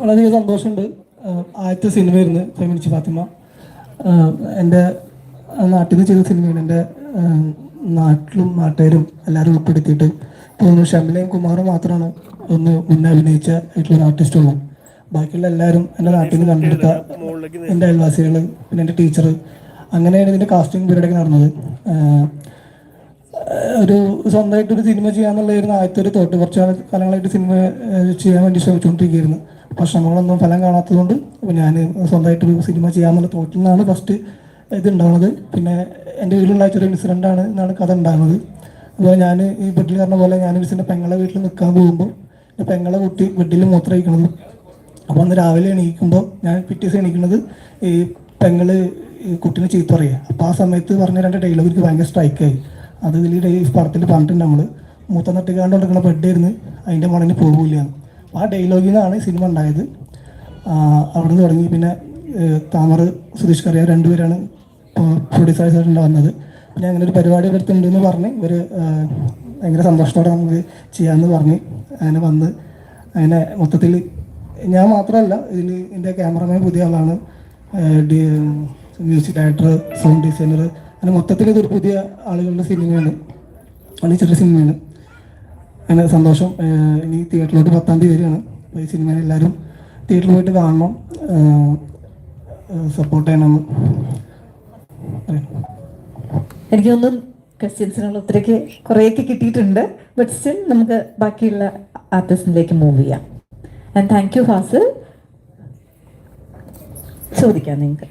വളരെയധികം സന്തോഷമുണ്ട്. ആദ്യത്തെ സിനിമയായിരുന്നു ഫെമിനിച്ച് ഫാത്തിമ. എന്റെ നാട്ടിൽ നിന്ന് ചെയ്ത സിനിമയാണ് എന്റെ നാട്ടിലും നാട്ടുകാരും എല്ലാവരും ഉൾപ്പെടുത്തിയിട്ട് തോന്നുന്നു ഷമിലയും കുമാറും മാത്രമാണ് ഒന്ന് മുന്നേ അഭിനയിച്ച ആയിട്ടുള്ള ആർട്ടിസ്റ്റ് ഉള്ളൂ. ബാക്കിയുള്ള എല്ലാവരും എന്റെ നാട്ടിൽ നിന്ന് കണ്ടെടുത്ത എന്റെ അയൽവാസികൾ പിന്നെ എന്റെ ടീച്ചർ അങ്ങനെയാണ് ഇതിന്റെ കാസ്റ്റിംഗ് പീരീഡൊക്കെ നടന്നത്. ഒരു സ്വന്തമായിട്ട് ഒരു സിനിമ ചെയ്യാന്നുള്ളതായിരുന്നു ആദ്യത്തെ ഒരു തോട്ട് കുറച്ച് കാലങ്ങളായിട്ട് സിനിമ ചെയ്യാൻ വേണ്ടി ശ്രമിച്ചുകൊണ്ടിരിക്കുകയായിരുന്നു. പ്രശ്നങ്ങളൊന്നും ഫലം കാണാത്തതുകൊണ്ട് ഞാൻ സ്വന്തമായിട്ട് ഒരു സിനിമ ചെയ്യാന്നുള്ള തോട്ടിൽ നിന്നാണ് ഫസ്റ്റ് ഇത് ഉണ്ടാവുന്നത് പിന്നെ എന്റെ വീട്ടിലുള്ള ചെറിയ ഇൻസിഡന്റ് ആണ് എന്നാണ് കഥ ഉണ്ടാകുന്നത് അപ്പോൾ ഞാൻ ഈ ബെഡിൽ പറഞ്ഞ പോലെ ഞാൻ ഒരു പെങ്ങളെ വീട്ടിൽ നിൽക്കാൻ പോകുമ്പോൾ പെങ്ങളെ കുട്ടി ബെഡിൽ അയക്കണത് അപ്പോൾ അന്ന് രാവിലെ എണീക്കുമ്പോൾ ഞാൻ പിറ്റേ ദിവസം എണീക്കുന്നത് ഈ പെങ്ങൾ കുട്ടീനെ ചീത്ത പറയുക. അപ്പോൾ ആ സമയത്ത് പറഞ്ഞ രണ്ട് ഡയലോഗ് എനിക്ക് ഭയങ്കര സ്ട്രൈക്കായി അത് ഇതിൽ ഈ പടത്തിൽ പറഞ്ഞിട്ടുണ്ട് നമ്മൾ മൂത്ത നട്ടുകാണ്ട് കൊടുക്കുന്ന ബെഡായിരുന്നു അതിന്റെ മണലിന് പോകില്ല ആ ഡയലോഗിൽ നിന്നാണ് സിനിമ ഉണ്ടായത്. അവിടെ നിന്ന് തുടങ്ങി. പിന്നെ താമർ സുരേഷ് കറിയ രണ്ടുപേരാണ് പ്രൊഡ്യൂസേഴ്സായിട്ട് വന്നത്. പിന്നെ അങ്ങനെ ഒരു പരിപാടി എടുത്തിട്ടുണ്ടെന്ന് പറഞ്ഞ് ഇവർ ഭയങ്കര സന്തോഷത്തോടെ നമുക്ക് ചെയ്യാമെന്ന് പറഞ്ഞ് അങ്ങനെ വന്ന്. അങ്ങനെ മൊത്തത്തിൽ ഞാൻ മാത്രമല്ല ഇതിൽ എന്റെ ക്യാമറമാൻ പുതിയ ആളാണ്. മ്യൂസിക് ഡയറക്ടർ സൗണ്ട് ഡിസൈനർ അങ്ങനെ മൊത്തത്തിൽ ഇതൊരു പുതിയ ആളുകളുടെ സിനിമയാണ്. ചെറിയ സിനിമയാണ്. അങ്ങനെ സന്തോഷം. ഇനി തിയേറ്ററിലോട്ട് പത്താം തീയതി വരികയാണ്. അപ്പോൾ ഈ സിനിമ എല്ലാവരും തിയേറ്ററിൽ പോയിട്ട് കാണണം. സപ്പോർട്ട് ചെയ്യണം എനിക്ക് എനിക്കൊന്നും ക്വസ്റ്റ്യൻസിനുള്ള ഒത്തിരിക്ക് കുറേയൊക്കെ കിട്ടിയിട്ടുണ്ട്. ബട്ട് സ്റ്റിൽ നമുക്ക് ബാക്കിയുള്ള ആർട്ടിസ്റ്റിലേക്ക് മൂവ് ചെയ്യാം. ആൻഡ് താങ്ക് യു ഫാസിൽ ചോദിക്കാം നിങ്ങൾക്ക്.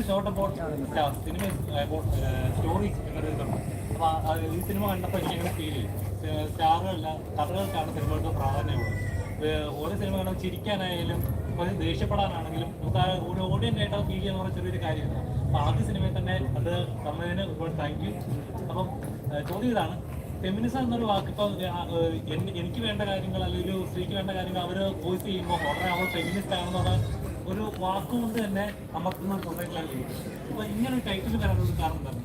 Cinema is സിനിമ സ്റ്റോറി എന്നൊരു ഇതുണ്ട്. അപ്പൊ ആ- ആ ഈ സിനിമ കണ്ടപ്പോൾ എനിക്ക് അങ്ങനെ ഫീൽ ചെയ്യും സ്റ്റാറുകളല്ല കഥകൾക്കാണ് സിനിമകൾക്ക് പ്രാധാന്യമുള്ളത് ഓരോ സിനിമ കാണുമ്പോൾ ചിരിക്കാനായാലും കുറച്ച് ദേഷ്യപ്പെടാനാണെങ്കിലും നമുക്ക് ആ ഒരു ഓഡിയന്റ് ആയിട്ട് ഫീൽ ചെയ്യുന്ന പറഞ്ഞ ചെറിയൊരു കാര്യമാണ്. അപ്പോൾ ആദ്യ സിനിമയിൽ തന്നെ അത് തന്നതിന് ഒരുപാട് താങ്ക് യു അപ്പം ചോദ്യം ഇതാണ്. ഫെമിനിസം എന്നൊരു വാക്ക് ഇപ്പം എനിക്ക് വേണ്ട കാര്യങ്ങൾ അല്ലെങ്കിൽ ഒരു സ്ത്രീക്ക് വേണ്ട കാര്യങ്ങൾ അവർ വോയിസ് ചെയ്യുമ്പോൾ ഉടനെ അവർ ഫെമിനിസ്റ്റ് ആണെന്നുള്ള ഒരു വാക്കുകൊണ്ട് തന്നെ അമർത്തുന്ന സൊസൈറ്റിയിലാണ് ഇങ്ങനെ ടൈറ്റിൽ വരാനുള്ള കാരണം തന്നെ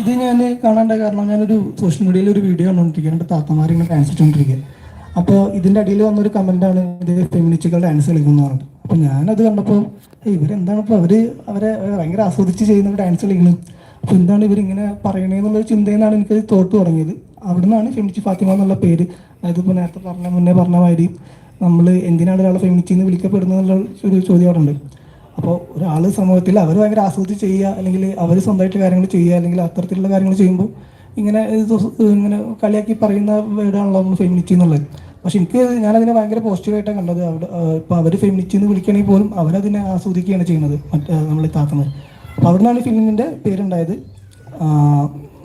ഇത് ഞാൻ കാണേണ്ട കാരണം ഞാനൊരു സോഷ്യൽ മീഡിയയിൽ ഒരു വീഡിയോ കണ്ടുകൊണ്ടിരിക്കുക എന്റെ താത്തമാർ ഇങ്ങനെ ഡാൻസ് ഇട്ടുകൊണ്ടിരിക്കുക അപ്പോൾ ഇതിന്റെ അടിയിൽ വന്നൊരു കമന്റാണ് ഇത് ഫെമിനിസ്റ്റുകൾ ഡാൻസ് കളിക്കുന്നു പറഞ്ഞത്. അപ്പോൾ ഞാനത് കണ്ടപ്പോൾ ഇവരെന്താണ് ഇപ്പോൾ അവർ അവരെ ഭയങ്കര ആസ്വദിച്ച് ചെയ്യുന്ന ഡാൻസ് കളിക്കുന്നത് അപ്പോൾ എന്താണ് ഇവരിങ്ങനെ പറയണേന്നുള്ളൊരു ചിന്തയിൽ നിന്നാണ് എനിക്കത് തോട്ട് തുടങ്ങിയത്. അവിടെ നിന്നാണ് ഫെമിനിസ്റ്റ് ഫാത്തിമ എന്നുള്ള പേര്. അതായത് ഇപ്പോൾ നേരത്തെ പറഞ്ഞ മുന്നേ പറഞ്ഞ മാതിരി നമ്മൾ എന്തിനാണ് ഒരാളെ ഫെമിനിസ്റ്റ് എന്ന് വിളിക്കപ്പെടുന്നത് എന്നുള്ള ഒരു ചോദ്യം അവിടെ ഉണ്ട്. അപ്പോൾ ഒരാൾ സമൂഹത്തിൽ അവർ ഭയങ്കര ആസ്വദിച്ച് ചെയ്യുക അല്ലെങ്കിൽ അവർ സ്വന്തമായിട്ട് കാര്യങ്ങൾ ചെയ്യുക അല്ലെങ്കിൽ അത്തരത്തിലുള്ള കാര്യങ്ങൾ ചെയ്യുമ്പോൾ ഇങ്ങനെ ഇങ്ങനെ കളിയാക്കി പറയുന്ന വീടാണല്ലോ നമ്മൾ ഫെമിനിറ്റി എന്നുള്ളത്. പക്ഷെ എനിക്ക് ഞാനതിനെ ഭയങ്കര പോസിറ്റീവായിട്ടാണ് കണ്ടത്. അവിടെ ഇപ്പോൾ അവർ ഫെമിനിറ്റി എന്ന് വിളിക്കണമെങ്കിൽ പോലും അവരതിനെ ആസ്വദിക്കുകയാണ് ചെയ്യുന്നത് മറ്റേ നമ്മൾ താക്കുന്നത് അപ്പോൾ അവിടെ നിന്നാണ് ഫിലിമിന്റെ പേരുണ്ടായത്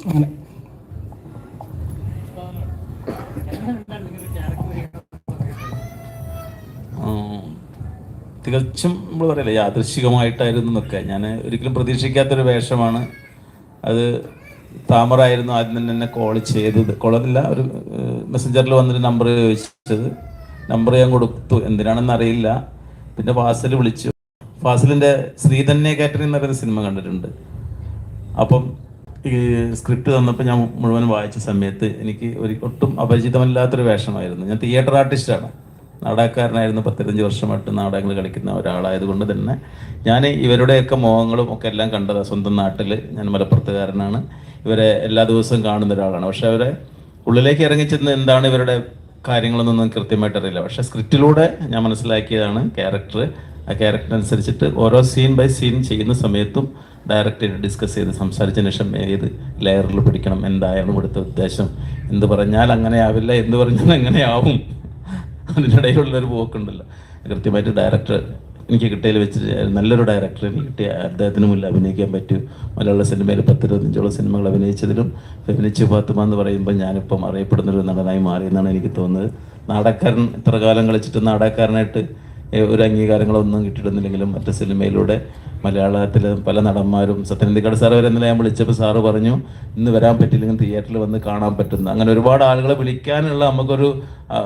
അങ്ങനെ. തികച്ചും നമ്മൾ പറയില്ല യാദൃശികമായിട്ടായിരുന്നു എന്നൊക്കെ. ഞാൻ ഒരിക്കലും പ്രതീക്ഷിക്കാത്തൊരു വേഷമാണ്. അത് താമറായിരുന്നു ആദ്യം തന്നെ എന്നെ കോൾ ചെയ്തത്. കോളല്ല ഒരു മെസ്സഞ്ചറിൽ വന്നൊരു നമ്പർ ചോദിച്ചത്. നമ്പർ ഞാൻ കൊടുത്തു. എന്തിനാണെന്ന് അറിയില്ല. പിന്നെ ഫാസിൽ വിളിച്ചു. ഫാസിലിന്റെ ശ്രീധന്യ കാറ്ററിംഗ് എന്ന് പറയുന്ന സിനിമ കണ്ടിട്ടുണ്ട്. അപ്പം ഈ സ്ക്രിപ്റ്റ് തന്നപ്പോൾ ഞാൻ മുഴുവൻ വായിച്ച സമയത്ത് എനിക്ക് ഒരു ഒട്ടും അപരിചിതമല്ലാത്തൊരു വേഷമായിരുന്നു. ഞാൻ തിയേറ്റർ ആർട്ടിസ്റ്റാണ് നാടകക്കാരനായിരുന്നു പത്തിരഞ്ച് വർഷമായിട്ട് നാടകങ്ങൾ കളിക്കുന്ന ഒരാളായതുകൊണ്ട് തന്നെ ഞാൻ ഇവരുടെയൊക്കെ മോഹങ്ങളും ഒക്കെ എല്ലാം കണ്ടത് സ്വന്തം നാട്ടിൽ ഞാൻ മലപ്പുറത്തുകാരനാണ്. ഇവരെ എല്ലാ ദിവസവും കാണുന്ന ഒരാളാണ്. പക്ഷെ അവരെ ഉള്ളിലേക്ക് ഇറങ്ങിച്ചെന്ന് എന്താണ് ഇവരുടെ കാര്യങ്ങളൊന്നും കൃത്യമായിട്ട് അറിയില്ല. പക്ഷെ സ്ക്രിപ്റ്റിലൂടെ ഞാൻ മനസ്സിലാക്കിയതാണ് ക്യാരക്ടർ ആ ക്യാരക്ടർ അനുസരിച്ചിട്ട് ഓരോ സീൻ ബൈ സീൻ ചെയ്യുന്ന സമയത്തും ഡയറക്റ്റായിട്ട് ഡിസ്കസ് ചെയ്ത് സംസാരിച്ചതിന് ശേഷം ഏത് ലെയറിൽ പിടിക്കണം എന്തായാലും ഇവിടുത്തെ ഉദ്ദേശം എന്ത് പറഞ്ഞാൽ അങ്ങനെ ആവില്ല എന്ത് പറഞ്ഞാൽ അങ്ങനെ ആവും അതിനിടയിലുള്ളൊരു പോക്കുണ്ടല്ലോ. കൃത്യമായിട്ട് ഡയറക്ടർ എനിക്ക് കിട്ടിയതിൽ വെച്ച് നല്ലൊരു ഡയറക്ടർ എനിക്ക് കിട്ടിയ അദ്ദേഹത്തിന് മുന്നിൽ അഭിനയിക്കാൻ പറ്റൂ. മലയാള സിനിമയിൽ പത്തിരുപത്തഞ്ചോളം സിനിമകൾ അഭിനയിച്ചതിലും ഫെമിനിച്ച് ഫാത്തിമ എന്ന് പറയുമ്പോൾ ഞാനിപ്പം അറിയപ്പെടുന്ന ഒരു നടനായി മാറി എന്നാണ് എനിക്ക് തോന്നുന്നത്. നാടകക്കാരൻ ഇത്ര കാലം കളിച്ചിട്ട് നാടകക്കാരനായിട്ട് ഏഹ്, ഒരു അംഗീകാരങ്ങളൊന്നും കിട്ടിയിടുന്നില്ലെങ്കിലും മറ്റു സിനിമയിലൂടെ മലയാളത്തിൽ പല നടന്മാരും സത്യനന്ദിക്കാട് സാറ് വരെ ഇന്നലെ ഞാൻ വിളിച്ചപ്പോൾ സാറ് പറഞ്ഞു ഇന്ന് വരാൻ പറ്റില്ലെങ്കിൽ തിയേറ്ററിൽ വന്ന് കാണാൻ പറ്റുന്ന അങ്ങനെ ഒരുപാട് ആളുകളെ വിളിക്കാനുള്ള നമുക്കൊരു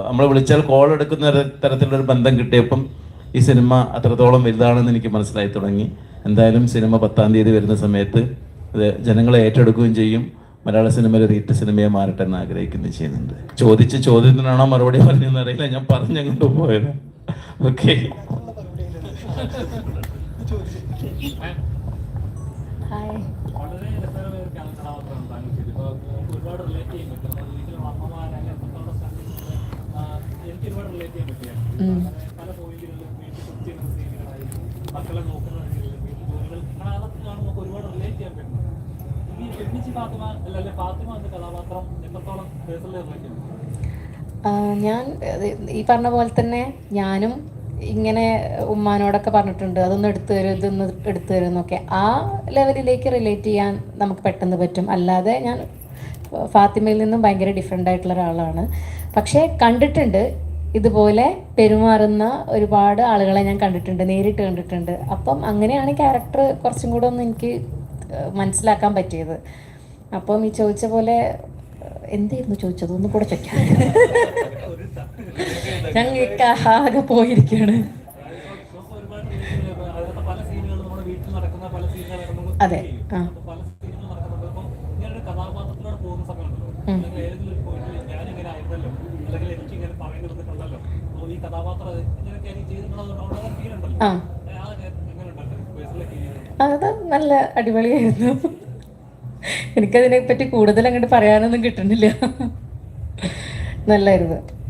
നമ്മൾ വിളിച്ചാൽ കോൾ എടുക്കുന്ന തരത്തിലുള്ളൊരു ബന്ധം കിട്ടിയപ്പം ഈ സിനിമ അത്രത്തോളം വലുതാണെന്ന് എനിക്ക് മനസ്സിലായി തുടങ്ങി. എന്തായാലും സിനിമ പത്താം തീയതി വരുന്ന സമയത്ത് അത് ജനങ്ങളെ ഏറ്റെടുക്കുകയും ചെയ്യും. മലയാള സിനിമയിലെ റീറ്റ് സിനിമയെ മാറട്ടെ എന്ന് ആഗ്രഹിക്കുന്നു ചെയ്യുന്നുണ്ട്. ചോദിച്ച ചോദ്യത്തിനാണോ മറുപടി പറഞ്ഞതെന്ന് അറിയില്ല. ഞാൻ പറഞ്ഞങ്ങോട്ട് പോയത്. ഓക്കെ ഞാൻ ഈ പറഞ്ഞ പോലെ തന്നെ ഞാനും ഇങ്ങനെ ഉമ്മാനോടൊക്കെ പറഞ്ഞിട്ടുണ്ട് അതൊന്ന് എടുത്തു തരും ഇതൊന്ന് എടുത്തു തരും എന്നൊക്കെ. ആ ലെവലിലേക്ക് റിലേറ്റ് ചെയ്യാൻ നമുക്ക് പെട്ടെന്ന് പറ്റും. അല്ലാതെ ഞാൻ ഫാത്തിമയിൽ നിന്നും ഭയങ്കര ഡിഫറെന്റ് ആയിട്ടുള്ള ഒരാളാണ്. പക്ഷേ കണ്ടിട്ടുണ്ട് ഇതുപോലെ പെരുമാറുന്ന ഒരുപാട് ആളുകളെ ഞാൻ കണ്ടിട്ടുണ്ട് നേരിട്ട് കണ്ടിട്ടുണ്ട്. അപ്പം അങ്ങനെയാണ് ക്യാരക്ടർ കുറച്ചും കൂടെ ഒന്ന് എനിക്ക് മനസ്സിലാക്കാൻ പറ്റിയത്. അപ്പം ഈ ചോദിച്ച പോലെ എന്തായിരുന്നു ചോദിച്ചത്? ഒന്നും കൂടെ ചോദിക്കാം ഞങ്ങൾക്ക് ആകെ പോയിരിക്കുകയാണ് അതെ, ആ. അത് നല്ല അടിപൊളിയായിരുന്നു. എനിക്കതിനെ പറ്റി കൂടുതൽ അങ്ങോട്ട് പറയാനൊന്നും കിട്ടുന്നില്ല. നല്ലായിരുന്നു.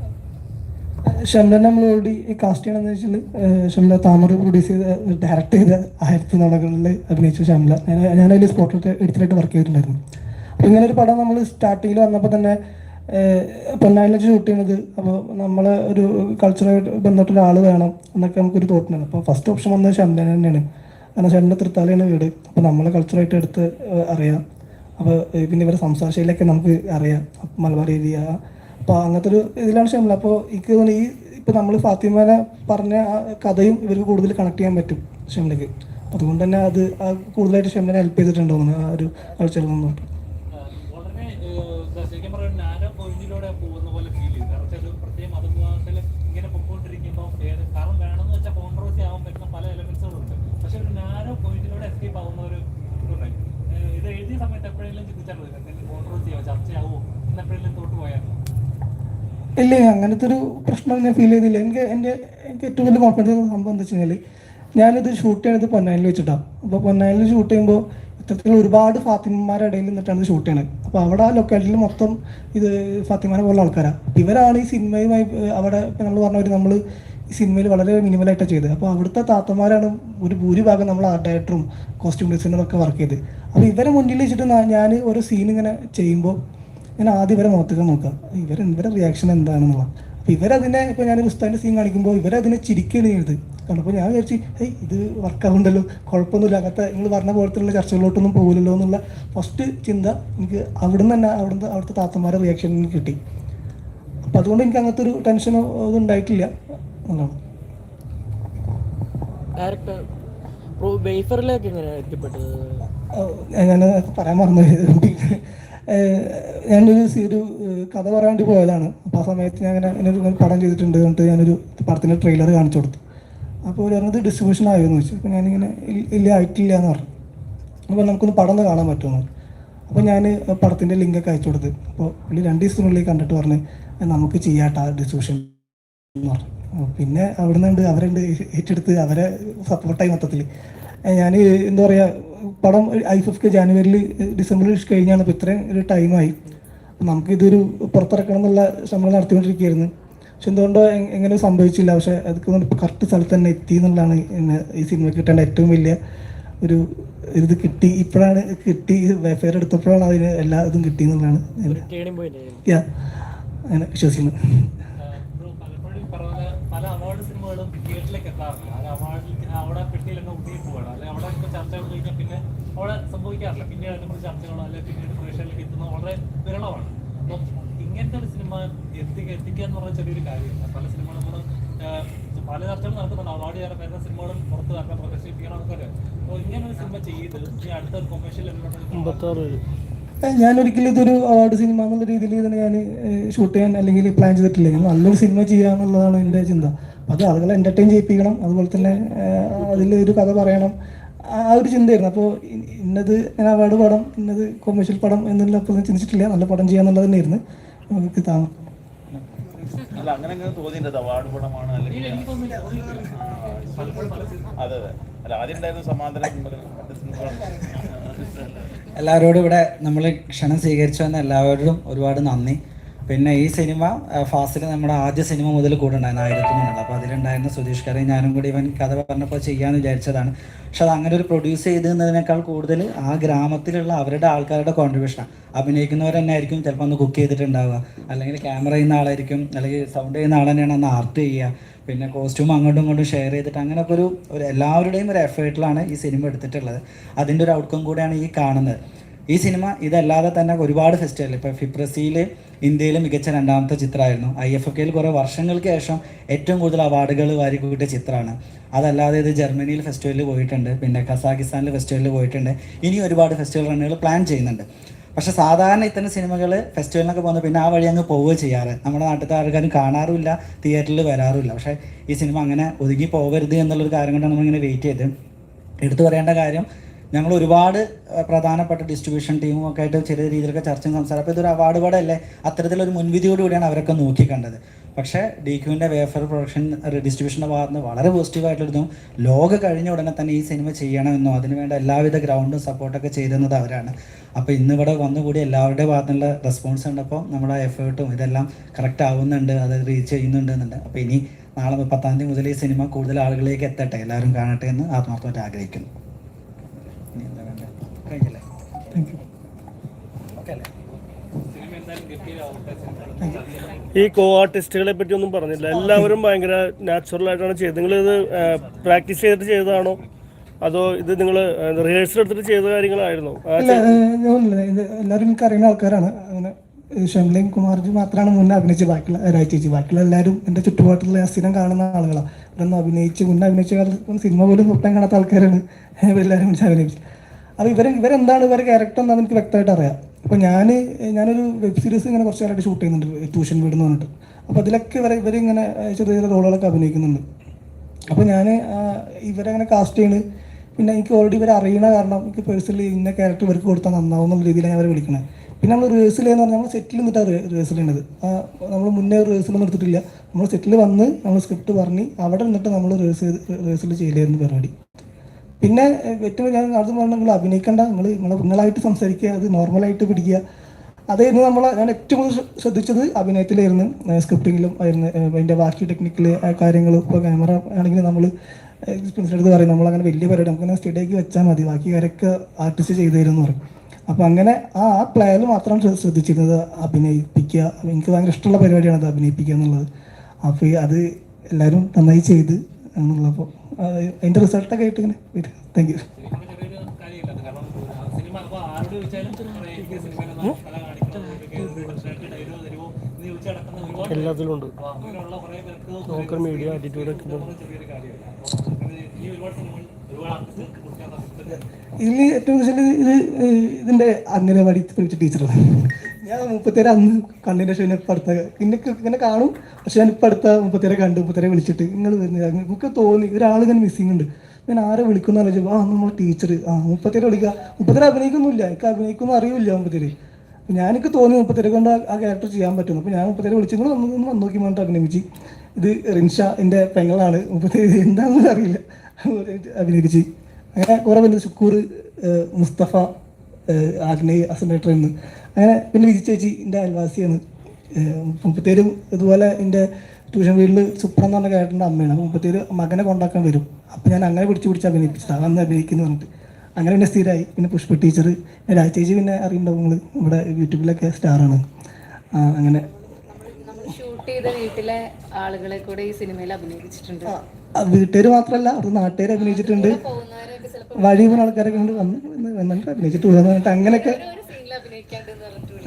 ഷംല നമ്മൾ ഓൾറെഡി കാസ്റ്റ് ചെയ്യണമെന്ന് വെച്ചാൽ ഷംല താമര പ്രൊഡ്യൂസ് ചെയ്ത ഡയറക്റ്റ് ചെയ്ത ആയിരത്തി നാളുകളിൽ അഭിനയിച്ച ഷംല ഞാൻ- ഞാനതിൽ സ്പോട്ടിൽ എഡിറ്ററായിട്ട് വർക്ക് ചെയ്തിട്ടുണ്ടായിരുന്നു. അപ്പോൾ ഇങ്ങനെ ഒരു പടം നമ്മൾ സ്റ്റാർട്ടിങ്ങിൽ വന്നപ്പോൾ തന്നെ പൊന്നായിലെ ഷൂട്ട് ചെയ്യണത് അപ്പോൾ നമ്മൾ ഒരു കൾച്ചറായിട്ട് ബന്ധപ്പെട്ട ഒരാൾ വേണം എന്നൊക്കെ നമുക്കൊരു തോട്ടുണ്ടായിരുന്നു അപ്പോൾ ഫസ്റ്റ് ഓപ്ഷൻ വന്നത് ഷംല തന്നെയാണ്. കാരണം ഷംല തൃത്താലയാണ് വീട്. അപ്പോൾ നമ്മൾ കൾച്ചറായിട്ട് എടുത്ത് അറിയാം. അപ്പോൾ പിന്നെ ഇവരുടെ സംസാരശൈലിയൊക്കെ നമുക്ക് അറിയാം. മലബാർ ഏരിയ അപ്പോൾ അങ്ങനത്തെ ഒരു ഇതിലാണ് ഷംല. അപ്പോൾ എനിക്ക് തോന്നുന്നു ഈ ഇപ്പോൾ നമ്മൾ ഫാത്തിമനെ പറഞ്ഞ ആ കഥയും ഇവർക്ക് കൂടുതൽ കണക്ട് ചെയ്യാൻ പറ്റും ഷംലക്ക് അതുകൊണ്ട് തന്നെ അത് കൂടുതലായിട്ട് ഷംലനെ ഹെൽപ്പ് ചെയ്തിട്ടുണ്ട് ആ ഒരു കൾച്ചറിൽ നിന്നും വളരെ ശരിക്കും പറഞ്ഞാൽ നാരോ പോയിന്റിലൂടെ പോകുന്ന പോലെ ഫീൽ ചെയ്തു കാരണം വെച്ചാൽ ഒരു പ്രത്യേക ഇങ്ങനെ പൊക്കോണ്ടിരിക്കുമ്പോൾ ഏത് കാരണം വേണമെന്ന് വെച്ചാൽ ആവാൻ പറ്റുന്ന പല എലമെന്റ്സുകളും ഉണ്ട് നാരോ പോയിന്റിലൂടെ എസ്കേപ്പ് ആവുന്ന ഒരു ഇതുണ്ടായി ഇത് എഴുതിയ സമയത്ത് എപ്പോഴെങ്കിലും ആവോ ചർച്ചയാവോ എന്ന് എപ്പോഴെങ്കിലും തോട്ട് പോയായിരുന്നു ഇല്ല അങ്ങനത്തെ ഒരു പ്രശ്നം ഞാൻ ഫീൽ ചെയ്തില്ല. എനിക്ക് എന്റെ എനിക്ക് ഏറ്റവും വലിയ കോൺഫിഡൻസ് സംഭവം എന്താ വെച്ച് കഴിഞ്ഞാൽ ഞാനിത് ഷൂട്ട് ചെയ്യണത് പൊന്നാനിൽ വെച്ചിട്ടാണ് അപ്പോൾ പൊന്നാനിൽ ഷൂട്ട് ചെയ്യുമ്പോൾ ഇത്തരത്തിലുള്ള ഒരുപാട് ഫാത്തിമമാരുടെ ഇടയിൽ നിന്നിട്ടാണ് ഷൂട്ട് ചെയ്യണത്. അപ്പോൾ അവിടെ ആ ലൊക്കാലിറ്റിയിൽ മൊത്തം ഇത് ഫാത്തിമാനെ പോലുള്ള ആൾക്കാരാണ് ഇവരാണ് ഈ സിനിമയുമായി അവിടെ ഇപ്പം നമ്മൾ പറഞ്ഞവർ നമ്മൾ ഈ സിനിമയിൽ വളരെ മിനിമലായിട്ടാണ് ചെയ്തത്. അപ്പോൾ അവിടുത്തെ താത്തമാരാണ് ഒരു ഭൂരിഭാഗം നമ്മൾ ആർട്ട് ഡയറക്ടറും കോസ്റ്റ്യൂം ഡിസൈനറും ഒക്കെ വർക്ക് ചെയ്ത് അപ്പോൾ ഇവരെ മുന്നിൽ വെച്ചിട്ട് ഞാൻ ഒരു സീൻ ഇങ്ങനെ ചെയ്യുമ്പോൾ ഞാൻ ആദ്യം ഇവരെ മുഖത്തേക്ക് നോക്കാം. ഇവർ ഇവരെ റിയാക്ഷൻ എന്താണെന്നുള്ള. അപ്പോൾ ഇവരതിനെ ഇപ്പോൾ ഞാൻ ഉസ്താദിന്റെ സീൻ കാണിക്കുമ്പോൾ ഇവരതിനെ ചിരിക്കുകയാണ് ചെയ്യുന്നത് കണ്ടപ്പോൾ ഞാൻ വിചാരിച്ചു ഏയ് ഇത് വർക്കാവുണ്ടല്ലോ കുഴപ്പമൊന്നുമില്ല. അങ്ങനത്തെ നിങ്ങൾ പറഞ്ഞ പോലത്തുള്ള ചർച്ചകളിലോട്ടൊന്നും പോകില്ലല്ലോ എന്നുള്ള ഫസ്റ്റ് ചിന്ത എനിക്ക് അവിടുന്ന് തന്നെ അവിടുന്ന് അവിടുത്തെ താത്തമാരെ റിയാക്ഷൻ കിട്ടി. അപ്പം അതുകൊണ്ട് എനിക്ക് അങ്ങനത്തെ ഒരു ടെൻഷനോ ഉണ്ടായിട്ടില്ല എന്നുള്ളതാണ്. എത്തിപ്പെട്ടത്? ഞാൻ പറയാൻ മറന്നു ഞാനൊരു ഒരു കഥ പറയാണ്ട് പോയതാണ്. അപ്പോൾ ആ സമയത്ത് ഞാൻ അങ്ങനെ എന്നൊരു പടം ചെയ്തിട്ടുണ്ട് എന്നിട്ട് ഞാനൊരു പടത്തിന്റെ ട്രെയിലർ കാണിച്ചു കൊടുത്തു. അപ്പോൾ ഒരു പറഞ്ഞത് ഡിസ്ട്രിബ്യൂഷൻ ആയോന്ന് ചോദിച്ചു. അപ്പോൾ ഞാനിങ്ങനെ ഇല്ല ആയിട്ടില്ല എന്ന് പറഞ്ഞു. അപ്പോൾ നമുക്കൊന്ന് പടം ഒന്ന് കാണാൻ പറ്റുമെന്ന് അപ്പോൾ ഞാൻ പടത്തിന്റെ ലിങ്കൊക്കെ അയച്ചു കൊടുത്ത്. അപ്പോൾ പുള്ളി രണ്ട് ദിവസത്തിനുള്ളിൽ കണ്ടിട്ട് പറഞ്ഞ് നമുക്ക് ചെയ്യാട്ടാ ഡിസ്ട്രിബ്യൂഷൻ എന്ന് പറഞ്ഞു. പിന്നെ അവിടെ നിന്നുണ്ട് അവരുണ്ട് ഏറ്റെടുത്ത് അവരെ സപ്പോർട്ടായി മൊത്തത്തിൽ ഞാൻ എന്താ പറയുക പടം ഐ കെ ജാനുവരിയിൽ ഡിസംബറിൽ കഴിഞ്ഞാണ് ഇപ്പോൾ ഇത്രയും ഒരു ടൈമായി അപ്പം നമുക്കിതൊരു പുറത്തിറക്കണം എന്നുള്ള ശ്രമങ്ങൾ നടത്തിക്കൊണ്ടിരിക്കുകയായിരുന്നു. പക്ഷെ എന്തുകൊണ്ടോ എങ്ങനെ സംഭവിച്ചില്ല. പക്ഷെ അതൊക്കെ കറക്റ്റ് സ്ഥലത്ത് തന്നെ എത്തി എന്നുള്ളതാണ് എന്നെ ഈ സിനിമ കിട്ടേണ്ട ഏറ്റവും വലിയ ഒരു ഇത് കിട്ടി. ഇപ്പോഴാണ് കിട്ടി. വെഫെയർ എടുത്തപ്പോഴാണ് അതിന് എല്ലാ ഇതും കിട്ടി എന്നുള്ളതാണ് അങ്ങനെ വിശ്വസിക്കുന്നത് പല അവാർഡ് സിനിമകളും തിയേറ്ററിലേക്ക് എത്താറില്ല അത് അവാർഡിൽ അവിടെ പെട്ടിയിലൊക്കെ ഒതുങ്ങി പോവാണ് അല്ലെങ്കിൽ അവിടെ ഇപ്പോൾ ചർച്ചകൾ കഴിഞ്ഞാൽ പിന്നെ അവിടെ സംഭവിക്കാറില്ല. പിന്നെ അതിനെക്കുറിച്ച് ചർച്ചകളോ അല്ലെങ്കിൽ പിന്നീട് പ്രേക്ഷകരിലേക്ക് എത്തുന്നത് വളരെ വിരളമാണ്. അപ്പം ഇങ്ങനത്തെ ഒരു സിനിമ എത്തി എത്തിക്കുക എന്ന് പറഞ്ഞ ചെറിയൊരു കാര്യമില്ല. പല സിനിമകളും നമ്മൾ പല ചർച്ചകളും നടക്കുന്നുണ്ട് അവാർഡ് ചെയ്യാൻ വരുന്ന സിനിമകളും പുറത്ത് നടക്കാൻ പ്രദർശിപ്പിക്കണം എന്നൊക്കെ അപ്പോൾ ഇങ്ങനെ ഒരു സിനിമ ചെയ്ത് ഈ അടുത്ത കൊമേഴ്ഷ്യൽ ഞാൻ ഒരിക്കലും ഇതൊരു അവാർഡ് സിനിമ എന്നുള്ള രീതിയിൽ ഇതിനെ ഞാൻ ഷൂട്ട് ചെയ്യാൻ അല്ലെങ്കിൽ പ്ലാൻ ചെയ്തിട്ടില്ല. ഞാൻ നല്ലൊരു സിനിമ ചെയ്യുക എന്നുള്ളതാണ് എന്റെ ചിന്ത. അപ്പം അത് ആളുകളെ എന്റർടൈൻ ചെയ്യിപ്പിക്കണം. അതുപോലെ തന്നെ അതിൽ ഒരു കഥ പറയണം. ആ ഒരു ചിന്തയായിരുന്നു. അപ്പോൾ ഇന്നത് ഞാൻ അവാർഡ് പടം ഇന്നത് കൊമേഴ്ഷ്യൽ പടം എന്നുള്ള അപ്പോൾ ചിന്തിച്ചിട്ടില്ല. നല്ല പടം ചെയ്യാന്നുള്ളത് തന്നെയായിരുന്നു. നമുക്ക് താമസം അല്ല അങ്ങനെ അങ്ങനെ തോന്നിയിട്ടുണ്ട് അവാർഡ് പടമാണ് അല്ലെങ്കിൽ ആ, അതെ അതെ. അല്ല ആദ്യം ഉണ്ടായിരുന്ന സമാന്തരം മറ്റു സിനിമകളും എല്ലാവരോടും ഇവിടെ നമ്മൾ ക്ഷണം സ്വീകരിച്ചു വന്ന എല്ലാവരോടും ഒരുപാട് നന്ദി. പിന്നെ ഈ സിനിമ ഫാസിൽ നമ്മുടെ ആദ്യ സിനിമ മുതൽ കൂടെ ഉണ്ടായിരുന്നു ആയിരത്തി മൂന്നിൽ അപ്പോൾ അതിലുണ്ടായിരുന്ന സുധീഷ് കറി ഞാനും കൂടി ഇവൻ കഥ പറഞ്ഞപ്പോൾ ചെയ്യാമെന്ന് വിചാരിച്ചതാണ്. പക്ഷെ അത് അങ്ങനെ ഒരു പ്രൊഡ്യൂസ് ചെയ്തതിനേക്കാൾ കൂടുതൽ ആ ഗ്രാമത്തിലുള്ള അവരുടെ ആൾക്കാരുടെ കോൺട്രിബ്യൂഷനാണ് അഭിനയിക്കുന്നവർ തന്നെ ആയിരിക്കും ചിലപ്പോൾ അന്ന് കുക്ക് ചെയ്തിട്ടുണ്ടാവുക. അല്ലെങ്കിൽ ക്യാമറ ചെയ്യുന്ന ആളായിരിക്കും അല്ലെങ്കിൽ സൗണ്ട് ചെയ്യുന്ന ആൾ തന്നെയാണ് അന്ന് ആർട്ട് ചെയ്യുക. പിന്നെ കോസ്റ്റ്യൂം അങ്ങോട്ടും ഇങ്ങോട്ടും ഷെയർ ചെയ്തിട്ട് അങ്ങനെയൊക്കെ ഒരു എല്ലാവരുടെയും ഒരു എഫേർട്ടിലാണ് ഈ സിനിമ എടുത്തിട്ടുള്ളത്. അതിന്റെ ഒരു ഔട്ട്കം കൂടെയാണ് ഈ കാണുന്നത്. ഈ സിനിമ ഇതല്ലാതെ തന്നെ ഒരുപാട് ഫെസ്റ്റിവൽ ഇപ്പോൾ ഫിബ്രസിയിൽ ഇന്ത്യയിലെ മികച്ച രണ്ടാമത്തെ ചിത്രമായിരുന്നു. ഐ എഫ് എഫ് കെയിൽ കുറേ വർഷങ്ങൾക്ക് ശേഷം ഏറ്റവും കൂടുതൽ അവാർഡുകൾ വാരിക്കൂട്ടിയ ചിത്രമാണ്. അതല്ലാതെ ഇത് ജർമ്മനിയിൽ ഫെസ്റ്റിവലിൽ പോയിട്ടുണ്ട് പിന്നെ കസാഖിസ്ഥാനിൽ ഫെസ്റ്റിവലിൽ പോയിട്ടുണ്ട്. ഇനി ഒരുപാട് ഫെസ്റ്റിവൽ റണ്ണുകൾ പ്ലാൻ ചെയ്യുന്നുണ്ട്. പക്ഷേ സാധാരണ ഇത്തരം സിനിമകൾ ഫെസ്റ്റിവലിനൊക്കെ പോകുന്നത് പിന്നെ ആ വഴി അങ്ങ് പോവുക ചെയ്യാറ്. നമ്മുടെ നാട്ടിലത്തെ ആൾക്കാരും കാണാറുമില്ല തിയേറ്ററിൽ വരാറുമില്ല. പക്ഷേ ഈ സിനിമ അങ്ങനെ ഒതുങ്ങി പോകരുത് എന്നുള്ളൊരു കാര്യം കൊണ്ടാണ് നമ്മളിങ്ങനെ വെയിറ്റ് ചെയ്ത് എടുത്തു പറയേണ്ട കാര്യം ഞങ്ങൾ ഒരുപാട് പ്രധാനപ്പെട്ട ഡിസ്ട്രിബ്യൂഷൻ ടീമും ഒക്കെ ആയിട്ട് ചെറിയ രീതിയിലൊക്കെ ചർച്ചയും സംസാരം അപ്പോൾ ഇതൊരു അവാർഡ് പടമല്ലേ അത്തരത്തിലൊരു മുൻവിധിയോടുകൂടിയാണ് അവരൊക്കെ നോക്കി കണ്ടത് പക്ഷേ ഡി ക്യുവിന്റെ വേഫർ പ്രൊഡക്ഷൻ ഡിസ്ട്രിബ്യൂഷന്റെ ഭാഗത്ത് നിന്ന് വളരെ പോസിറ്റീവായിട്ടുള്ളതും ലോക കഴിഞ്ഞ ഉടനെ തന്നെ ഈ സിനിമ ചെയ്യണമെന്നോ അതിനുവേണ്ട എല്ലാവിധ ഗ്രൗണ്ടും സപ്പോർട്ടൊക്കെ ചെയ്തെന്നത് അവരാണ്. അപ്പോൾ ഇന്നിവിടെ വന്നുകൂടി എല്ലാവരുടെ ഭാഗത്തുനിന്നുള്ള റെസ്പോൺസ് ഉണ്ടപ്പോൾ നമ്മുടെ എഫേർട്ടും ഇതെല്ലാം കറക്റ്റ് ആവുന്നുണ്ട് അത് റീച്ച് ചെയ്യുന്നുണ്ട് എന്നുണ്ട്. അപ്പോൾ ഇനി നാളെ മുപ്പത്താം തീയതി മുതൽ ഈ സിനിമ കൂടുതൽ ആളുകളിലേക്ക് എത്തട്ടെ? എല്ലാവരും കാണട്ടെ എന്ന് ആത്മാർത്ഥമായിട്ട് ആഗ്രഹിക്കുന്നു? കഴിഞ്ഞില്ലേ താങ്ക് യു. ഓക്കെ അല്ലേ സിനിമ എന്തായാലും ഗംഭീരമാവട്ടെ സിനിമ ഈ കോ ആർട്ടിസ്റ്റുകളെ പറ്റി ഒന്നും പറഞ്ഞില്ല. എല്ലാവരും ഭയങ്കര നാച്ചുറൽ ആയിട്ടാണ് ചെയ്തത്. നിങ്ങൾ ഇത് പ്രാക്ടീസ് ചെയ്തിട്ട് ചെയ്തതാണോ? അതോ ഇത് നിങ്ങൾ റിഹേഴ്സൽ എടുത്തിട്ട് ചെയ്ത കാര്യങ്ങളായിരുന്നോ? എല്ലാവരും എനിക്ക് അറിയുന്ന ആൾക്കാരാണ്. അങ്ങനെ കുമാർജി മാത്രമാണ് മുന്നേ അഭിനയിച്ചത് ബാക്കിയുള്ള രാജ് ചേച്ചി. ബാക്കിയുള്ള എല്ലാവരും എന്റെ ചുറ്റുപാട്ടുള്ള ഞാൻ സ്ഥിരം കാണുന്ന ആളുകളാണ്. ഇവരൊന്നും അഭിനയിച്ച് മുന്നേ അഭിനയിച്ച കാലത്ത് സിനിമ പോലും സ്വപ്നം കാണാത്ത ആൾക്കാരാണ്. എല്ലാവരും അഭിനയിച്ചത്. അപ്പോൾ ഇവർ ഇവരെന്താണ് ഇവരുടെ ക്യാരക്ടർ എന്താണെന്ന് എനിക്ക് വ്യക്തമായിട്ട് അറിയാം. അപ്പോൾ ഞാൻ ഞാനൊരു വെബ് സീരീസ് ഇങ്ങനെ കുറച്ച് കാലമായിട്ട് ഷൂട്ട് ചെയ്യുന്നുണ്ട് ട്യൂഷൻ വീട് എന്ന് പറഞ്ഞിട്ട്. അപ്പോൾ അതിലൊക്കെ ഇവരെ ഇവരിങ്ങനെ ചെറിയ ചെറിയ റോളുകളൊക്കെ അഭിനയിക്കുന്നുണ്ട്. അപ്പോൾ ഞാൻ ഇവരങ്ങനെ കാസ്റ്റ് ചെയ്യണ്. പിന്നെ എനിക്ക് ഓൾറെഡി ഇവരെ അറിയണ കാരണം എനിക്ക് പേഴ്സണലി ഇന്ന ക്യാരക്ടർ ഇവർക്ക് കൊടുത്താൽ നന്നാവും എന്നുള്ള രീതിയിലാണ് ഞാൻ അവരെ വിളിക്കണേ. പിന്നെ നമ്മൾ റിഹേഴ്സൽ എന്ന് പറഞ്ഞാൽ നമ്മൾ സെറ്റിൽ നിന്നിട്ടാണ് റിഹേഴ്സൽ ചെയ്യണത്. നമ്മൾ മുന്നേ റിഹേഴ്സൽ ഒന്നും എടുത്തിട്ടില്ല. നമ്മൾ സെറ്റിൽ വന്ന് നമ്മൾ സ്ക്രിപ്റ്റ് പറഞ്ഞ് അവിടെ നിന്നിട്ട് നമ്മൾ റിഹേഴ്സൽ റിഹേഴ്സൽ എന്ന് പരിപാടി. പിന്നെ ഏറ്റവും ഞാൻ അത് പറഞ്ഞാൽ നിങ്ങൾ അഭിനയിക്കേണ്ട. നിങ്ങൾ നിങ്ങളെ നിങ്ങളായിട്ട് സംസാരിക്കുക അത് നോർമലായിട്ട് പിടിക്കുക. അതായിരുന്നു നമ്മൾ ഞാൻ ഏറ്റവും കൂടുതൽ ശ്രദ്ധിച്ചത് അഭിനയത്തിലായിരുന്നു. സ്ക്രിപ്റ്റിങ്ങിലും ആയിരുന്നു. അതിന്റെ ബാക്കി ടെക്നിക്കൽ കാര്യങ്ങൾ ഇപ്പോൾ ക്യാമറ ആണെങ്കിൽ നമ്മൾ പ്രിൻസിന്റെ അടുത്ത് പറയും നമ്മളങ്ങനെ വലിയ പരിപാടി നമുക്കങ്ങനെ സ്റ്റഡിയാക്കി വെച്ചാൽ മതി ബാക്കി കാര്യമൊക്കെ ആർട്ടിസ്റ്റ് ചെയ്തു തരും എന്ന് പറയും. അപ്പം അങ്ങനെ ആ ആ പ്ലേയിൽ മാത്രം ശ്രദ്ധിച്ചിരുന്നത് അഭിനയിപ്പിക്കുക. എനിക്ക് ഭയങ്കര ഇഷ്ടമുള്ള പരിപാടിയാണ് അത് അഭിനയിപ്പിക്കുക എന്നുള്ളത്. അപ്പോൾ അത് എല്ലാവരും നന്നായി ചെയ്ത് എന്നുള്ളപ്പോൾ അതിന്റെ റിസൾട്ടൊക്കെ ആയിട്ട് ഇങ്ങനെ വരും. താങ്ക് യു എല്ലാത്തിലുണ്ട് എല്ലാത്തിലും ഉണ്ട് ലോക്കൽ മീഡിയ ആറ്റിറ്റ്യൂഡ് ഒക്കെ ഇതിൽ ഏറ്റവും കൂടുതൽ ഇത് ഇതിന്റെ അംഗനവാടി പഠിച്ച ടീച്ചറാണ് ഞാൻ മുപ്പത്തേരെ അന്ന് കണ്ണിന്റെ ഷോ ഇപ്പം അടുത്ത ഇന്നൊക്കെ ഇങ്ങനെ കാണും പക്ഷെ ഞാൻ ഇപ്പം അടുത്ത മുപ്പത്തേരെ കണ്ട് മുപ്പത്തേരെ വിളിച്ചിട്ട് നിങ്ങൾ വരുന്നില്ല നമുക്ക് തോന്നി ഒരാൾ ഇങ്ങനെ മിസ്സിംഗ് ഉണ്ട്. ഞാൻ ആരെ വിളിക്കുന്ന ആലോചിച്ചു ആ നമ്മൾ ടീച്ചർ ആ മുപ്പത്തേരെ വിളിക്കുക മുപ്പത്തേരെ അഭിനയിക്കുന്നില്ല എനിക്ക് അഭിനയിക്കുന്നു അറിയില്ല മുപ്പത്തേര് ഞാനിക്ക് തോന്നി മുപ്പത്തേരെ കൊണ്ട് ആ- ക്യാരക്ടർ ചെയ്യാൻ പറ്റുന്നു അപ്പൊ ഞാൻ മുപ്പത്തേരെ വിളിച്ചു നിങ്ങൾ വന്ന് ഒന്ന് വന്നോക്കി പറഞ്ഞിട്ട് അഭിനയിച്ച് ഇത് റിൻഷ എന്റെ പെങ്ങളാണ്. മുപ്പത്തേര് എന്താണെന്ന് അറിയില്ല. അഭിനയിച്ച് അങ്ങനെ കുറെ പേര് ശുക്കൂർ മുസ്തഫ ആഗ്നേയ് ഡയറക്ടർ എന്ന് അങ്ങനെ പിന്നെ വിജി ചേച്ചി എന്റെ അയൽവാസിയാണ്. മുപ്പത്തേരും ഇതുപോലെ എന്റെ ട്യൂഷൻ വീട്ടിൽ സുപ്ര എന്ന് പറഞ്ഞ കേട്ടന്റെ അമ്മയാണ്. അപ്പോൾ മുപ്പത്തേര് മകനെ കൊണ്ടാക്കാൻ വരും. അപ്പോൾ ഞാൻ അങ്ങനെ പിടിച്ച് പിടിച്ച് അഭിനയിപ്പിച്ചതാണ് അന്ന് അഭിനയിക്കുന്നു പറഞ്ഞിട്ട്. അങ്ങനെ പിന്നെ സ്ഥിരമായി പിന്നെ പുഷ്പ ടീച്ചർ രാജ് ചേച്ചി പിന്നെ അറിയുന്നുണ്ടോ നിങ്ങൾ ഇവിടെ യൂട്യൂബിലൊക്കെ സ്റ്റാറാണ് അങ്ങനെ. ചെയ്ത വീട്ടിലെ ആളുകളെ കൂടെ ഈ സിനിമയിൽ അഭിനയിപ്പിച്ചിട്ടുണ്ട് വീട്ടുകാർ മാത്രമല്ല അവിടെ നാട്ടുകാർ അഭിനയിച്ചിട്ടുണ്ട്. വഴി പോകുന്ന ആൾക്കാരൊക്കെ വന്ന് വന്ന് വന്നിട്ട് അഭിനയിച്ചിട്ട് അങ്ങനെയൊക്കെ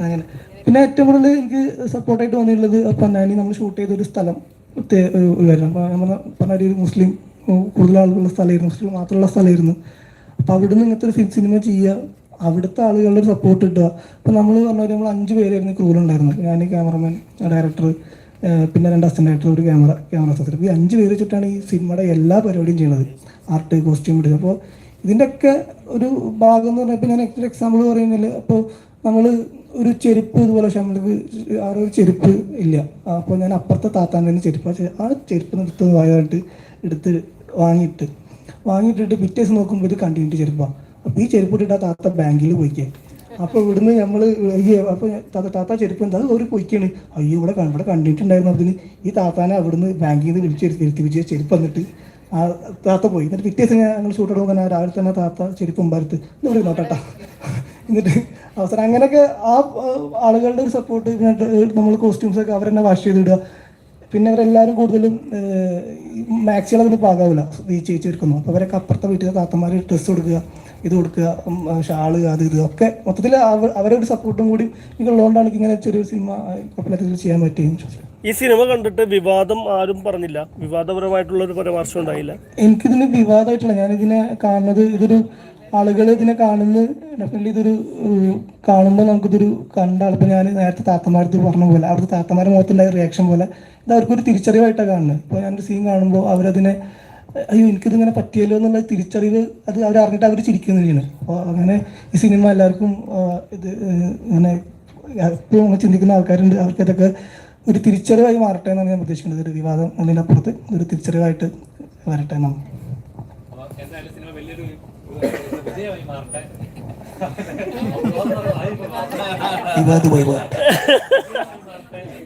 അങ്ങനെ. പിന്നെ ഏറ്റവും കൂടുതൽ എനിക്ക് സപ്പോർട്ടായിട്ട് വന്നിട്ടുള്ളത് പൊന്നാനി നമ്മൾ ഷൂട്ട് ചെയ്ത ഒരു സ്ഥലം ഒരു ഇതായിരുന്നു അപ്പോൾ നമ്മൾ പൊന്നാനി ഒരു മുസ്ലിം കൂടുതൽ ആളുകളുള്ള സ്ഥലമായിരുന്നു. മുസ്ലിം മാത്രമുള്ള സ്ഥലമായിരുന്നു. അപ്പോൾ അവിടുന്ന് ഇങ്ങനത്തെ ഒരു സിനിമ ചെയ്യുക അവിടുത്തെ ആളുകളുടെ ഒരു സപ്പോർട്ട് കിട്ടുക അപ്പോൾ നമ്മൾ പറഞ്ഞ നമ്മൾ അഞ്ച് പേരായിരുന്നു ക്രൂലുണ്ടായിരുന്നത് ഞാൻ ക്യാമറമാൻ ഡയറക്ടർ പിന്നെ രണ്ട് അസിസ്റ്റന്റ് ഡയറക്ടർ ഒരു ക്യാമറ ക്യാമറ സത്യം ഈ അഞ്ച് പേര് വെച്ചിട്ടാണ് ഈ സിനിമയുടെ എല്ലാ പരിപാടിയും ചെയ്യുന്നത്. ആർട്ട് കോസ്റ്റ്യൂം ഇടുക. അപ്പോൾ ഇതിന്റെയൊക്കെ ഒരു ഭാഗം എന്ന് പറഞ്ഞാൽ ഞാൻ ഒരു എക്സാമ്പിൾ പറയുന്നില്ല. അപ്പോൾ നമ്മൾ ഒരു ചെരുപ്പ് ഇതുപോലെ നമ്മൾക്ക് ആ ഒരു ചെരുപ്പ് ഇല്ല. അപ്പോൾ ഞാൻ അപ്പുറത്തെ താത്താന്റെ തന്നെ ചെരുപ്പ് ആ ചെരുപ്പ് എടുത്ത് വായിട്ട് എടുത്ത് വാങ്ങിയിട്ട് വാങ്ങിയിട്ടിട്ട് പിറ്റേ ദിവസം നോക്കുമ്പോൾ ഇത് കണ്ടിട്ട് ചെരുപ്പാണ് അപ്പോൾ ഈ ചെരുപ്പ് ഇട്ടിട്ട് ആ താത്ത ബാങ്കിൽ പോയിക്കേ അപ്പോൾ ഇവിടുന്ന് നമ്മൾ അപ്പോൾ താത്ത ചെരുപ്പ് എന്താ? അത് ഒരു പൊയ്ക്കാണ്. അയ്യോ ഇവിടെ ഇവിടെ കണ്ടിട്ടുണ്ടായിരുന്നു അതിന്. ഈ താത്താനെ അവിടുന്ന് ബാങ്കിൽ നിന്ന് വിളിച്ച് ചെരുപ്പ് വന്നിട്ട് ആ താത്ത പോയി. എന്നിട്ട് പിറ്റേ ദിവസം ഞങ്ങൾ ഷൂട്ട് തന്നെ രാവിലെ തന്നെ താത്ത ചെരുപ്പ് മുമ്പാരത്ത് പറയുന്നു കേട്ടോ എന്നിട്ട് അവസരം അങ്ങനെയൊക്കെ ആ ആളുകളുടെ ഒരു സപ്പോർട്ട് നമ്മൾ കോസ്റ്റ്യൂംസ് ഒക്കെ അവരെന്നെ വാഷ് ചെയ്തിടുക. പിന്നെ അവരെല്ലാവരും കൂടുതലും മാക്സികൾ അതിന് പാകാവില്ല ഈ ചേച്ചി എടുക്കുന്നു അപ്പോൾ അവരൊക്കെ അപ്പുറത്തെ വീട്ടിലെ താത്തമാർ ഡ്രസ്സ് കൊടുക്കുക ഇത് കൊടുക്കുക ഷാൾ അത് ഇത് ഒക്കെ മൊത്തത്തിൽ അവരെ അവരുടെ ഒരു സപ്പോർട്ടും കൂടി ഉള്ളതുകൊണ്ടാണ് ഇങ്ങനെ ചെറിയൊരു സിനിമ കുഴപ്പമില്ലാത്ത ചെയ്യാൻ പറ്റിയെന്ന് ഈ സിനിമ കണ്ടിട്ട് വിവാദം ആരും പറഞ്ഞില്ല. വിവാദപരമായിട്ടുള്ള ഒരു പരാമർശം ഉണ്ടായില്ല. എനിക്കിതിന് വിവാദമായിട്ടില്ല. ഞാനിതിനെ കാണുന്നത് ഇതൊരു ആളുകൾ ഇതിനെ കാണുന്നത് ഡെഫിനറ്റ്ലി ഇതൊരു കാണുമ്പോൾ നമുക്കിതൊരു കണ്ട ആളിപ്പോൾ ഞാൻ നേരത്തെ താത്തമാരത്ത് പറഞ്ഞ പോലെ അവിടുത്തെ താത്തമാരുടെ മുഖത്തുണ്ടായ റിയാക്ഷൻ പോലെ ഇത് അവർക്കൊരു തിരിച്ചറിവായിട്ടാണ് കാണുന്നത്. ഇപ്പോൾ ഞാനൊരു സീൻ കാണുമ്പോൾ അവരതിനെ അയ്യോ എനിക്കിതിങ്ങനെ പറ്റിയല്ലോ എന്നുള്ള തിരിച്ചറിവ് അത് അവർ അറിഞ്ഞിട്ട് അവർ ചിരിക്കുന്നതാണ് അപ്പോൾ അങ്ങനെ ഈ സിനിമ എല്ലാവർക്കും ഇത് അങ്ങനെ എപ്പോഴും അങ്ങനെ ചിന്തിക്കുന്ന ആൾക്കാരുണ്ട്. അവർക്ക് ഇതൊക്കെ ഒരു തിരിച്ചറിവായി മാറട്ടെ എന്നാണ് ഞാൻ ഉദ്ദേശിക്കുന്നത്. ഒരു വിവാദം അതിനപ്പുറത്ത് ഒരു തിരിച്ചറിവായിട്ട് വരട്ടെ എന്നാണ്. അപ്പോൾ എന്തായാലും സിനിമ വലിയൊരു ഏഹ്, വിജയമായി മാറട്ടെ വിവാദ് വൈവാ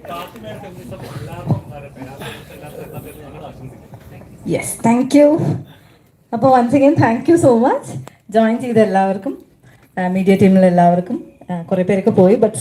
കാർത്തികമായിട്ട് എല്ലാവർക്കും വരട്ടെ എല്ലാവർക്കും എല്ലാവർക്കും ഞങ്ങൾ ആശംസിക്കുന്നു യെസ് താങ്ക് യു അപ്പോൾ once again thank you so much join ചെയ്ത എല്ലാവർക്കും മീഡിയ ടീമിലെല്ലാവർക്കും കുറേ പേരൊക്കെ പോയി ബട്ട്